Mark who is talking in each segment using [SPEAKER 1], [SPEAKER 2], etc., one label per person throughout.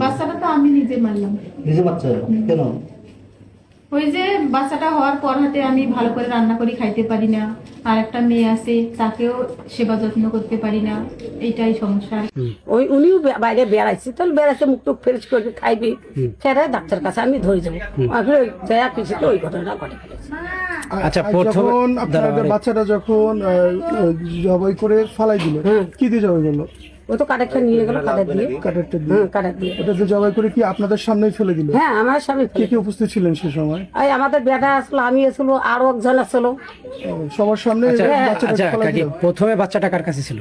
[SPEAKER 1] বাচ্চাটা তো আমি নিজে মারলাম।
[SPEAKER 2] নিজে বাচ্চা কেন?
[SPEAKER 1] ওই যে বাচ্চাটা হওয়ার পর হাতে আমি ভালো করে রান্না করে খাইতে পারি না। আর একটা মেয়ে আছে তাকেও সেবা যত্ন করতে পারি না। এইটাই সমস্যা।
[SPEAKER 3] ওই উনিও বাইরে বেড়াইছে তাহলে বেড়াইছে মুখ টুক ফ্রেশ করবে খাইবে। সেটা ডাক্তার কাছে আমি ধরে যাব। আমি ওই জয়া পিছিয়ে ওই ঘটনা ঘটে
[SPEAKER 4] আচ্ছা প্রথমে
[SPEAKER 5] যখন আপনাদের
[SPEAKER 4] দাঁড়াও,
[SPEAKER 5] বাচ্চাটা যখন জবাই করে ফালাই দিল কি দিয়ে জবাই করল?
[SPEAKER 3] ওই তো কাটারটা নিয়ে গেল কাটার দিয়ে
[SPEAKER 5] কাটারটা দিয়ে
[SPEAKER 3] কাটার দিয়ে।
[SPEAKER 5] ওটা দিয়ে। জবাই করে কি আপনাদের সামনেই ফেলে দিল?
[SPEAKER 3] হ্যাঁ আমার স্বামী
[SPEAKER 5] কে কে উপস্থিত ছিলেন সে সময়?
[SPEAKER 3] এই আমাদের বেটা আসলো আমি আসলো আরও একজন আসলো।
[SPEAKER 5] সবার সামনে
[SPEAKER 4] আচ্ছা
[SPEAKER 5] বাচ্চাটা
[SPEAKER 4] আচ্ছা প্রথমে বাচ্চাটা কার কাছে ছিল?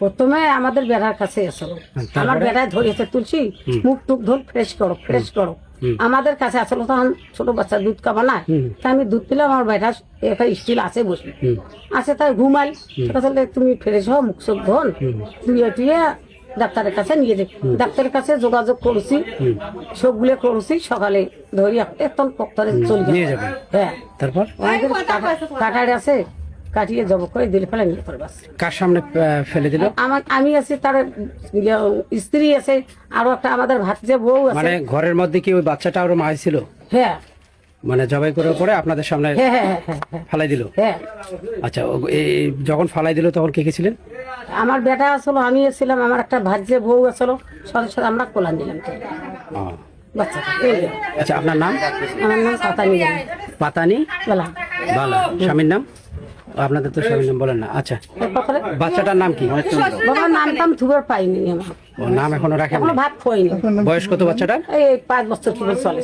[SPEAKER 3] প্রথমে আমাদের বেড়ার কাছে আসলো। আমার বেড়ায় ধরেছে তুলছি মুখ টুক ধর ফ্রেশ করো ফ্রেশ করো। আমাদের কাছে আসলে তখন ছোট বাচ্চা দুধ খাবা না তা আমি দুধ পেলাম আমার বেটা একটা স্টিল আছে বসে। আছে তাই ঘুমাই তাহলে তুমি ফ্রেশ হও মুখ চোখ ধন। ধুয়ে টুয়ে ডাক্তারের কাছে নিয়ে যাই। ডাক্তারের কাছে যোগাযোগ করছি। সবগুলো করছি সকালে ধরি একদম পক্তরে চলে
[SPEAKER 4] যাবে।
[SPEAKER 3] হ্যাঁ।
[SPEAKER 4] তারপর?
[SPEAKER 3] আছে। কাটিয়ে জব করে দিলে ফেলে নিয়ে বাস।
[SPEAKER 4] কার সামনে ফেলে দিল?
[SPEAKER 3] আমার আমি আছি তার ইয়ে, স্ত্রী আছে আরও একটা আমাদের ভাতিজে বউ আছে।
[SPEAKER 4] মানে ঘরের মধ্যে কি ওই বাচ্চাটা আরও মায় ছিল?
[SPEAKER 3] হ্যাঁ।
[SPEAKER 4] মানে জবাই করার পরে আপনাদের সামনে
[SPEAKER 3] হ্যাঁ হ্যাঁ হ্যাঁ,
[SPEAKER 4] ফালাই দিল?
[SPEAKER 3] হ্যাঁ।
[SPEAKER 4] আচ্ছা এই যখন ফালাই দিল তখন কে কে ছিলেন?
[SPEAKER 3] আমার বেটা আসলো আমি ছিলাম আমার একটা ভাজ্যে বউ আসলো সাথে সাথে আমরা কোলা নিলাম
[SPEAKER 4] আচ্ছা আপনার নাম?
[SPEAKER 3] আমার নাম পাতানি।
[SPEAKER 4] পাতানি?
[SPEAKER 3] বলা।
[SPEAKER 4] বালা। স্বামীর নাম? আপনাদের তো স্বামীর বলেন না। আচ্ছা। বাচ্চাটার নাম কি?
[SPEAKER 3] বাবা নাম টাম থুবার পাইনি
[SPEAKER 4] ও নাম এখনও রাখেন
[SPEAKER 3] এখনও ভাত খোয়নি
[SPEAKER 4] বয়স কত বাচ্চাটার?
[SPEAKER 3] এই পাঁচ বছর কি চলে।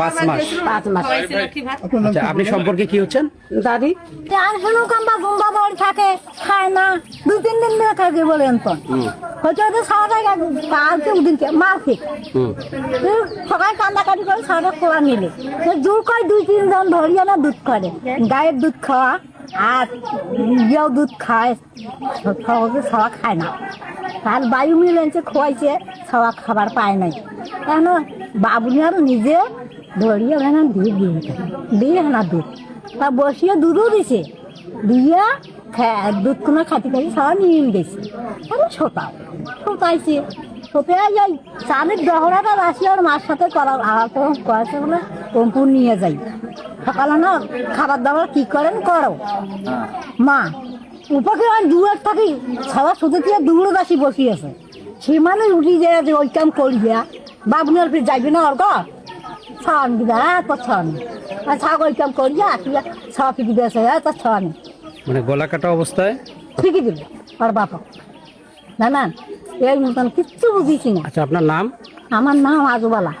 [SPEAKER 4] পাঁচ মাস।
[SPEAKER 3] পাঁচ মাস।
[SPEAKER 4] আচ্ছা আপনি সম্পর্কে কি হচ্ছেন?
[SPEAKER 3] দাদি?
[SPEAKER 6] আর কোনো কাম্বা গুম্বা বাড়ি থাকে খায় না। দুই তিন দিন ধরে থাকে বলেন তো। হয়তো ওদের সারা জায়গা কালকে ওদিনকে মারছে। সকাল কান্দাকাটি করে সারা কোলা নিলে জোর করে দুই তিনজন ধরিয়ে না দুধ করে। গায়ের দুধ খাওয়া আর ইয়েও দুধ খায় সহজে সবা খায় না। তার বায়ু মিলেছে খোয়াইছে সবা খাবার পায় নাই। কেন? বাবুনি আর নিজে ধরিয়ে ভেঙে দিয়ে দিয়ে দিয়ে না দুধ। তা বসিয়ে দুধও দিছে। দিয়ে খা- দুধ কোনো খাতি খাতি সব নিয়ে গেছে। আমি ছোটাও ছোটাইছে ছোটে যাই। চালের দহরাটা রাশি আর মার সাথে করার আলাপ করেছে বলে কম্পুর নিয়ে যাই। সকালে না খাবার দাবার কি করেন করো। মা উপকে আর দূরের থাকি সবার সাথে দিয়ে দূরে দাসি বসিয়েছে সে মানুষ উঠি যায় যে ওই কাম করি যা বাবুনের ফির যাইবে না ওর ঘর ছন দিবে এত ছন। আর ছাগল কাম করি আসলে ছ ফিকি দিয়েছে এত ছন।
[SPEAKER 4] মানে গলা কাটা অবস্থায়?
[SPEAKER 6] ঠিকই দিল আর বাপ। না এই মতন কিচ্ছু বুঝিছি না।
[SPEAKER 4] আচ্ছা আপনার নাম?
[SPEAKER 6] আমার নাম আজবালা।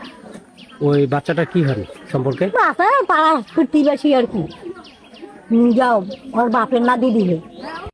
[SPEAKER 4] ওই বাচ্চাটা কি হন সম্পর্কে?
[SPEAKER 6] বাচ্চা পাড়ার ফুটি বেশি আর কি। যাও ওর বাপের না দিদিলে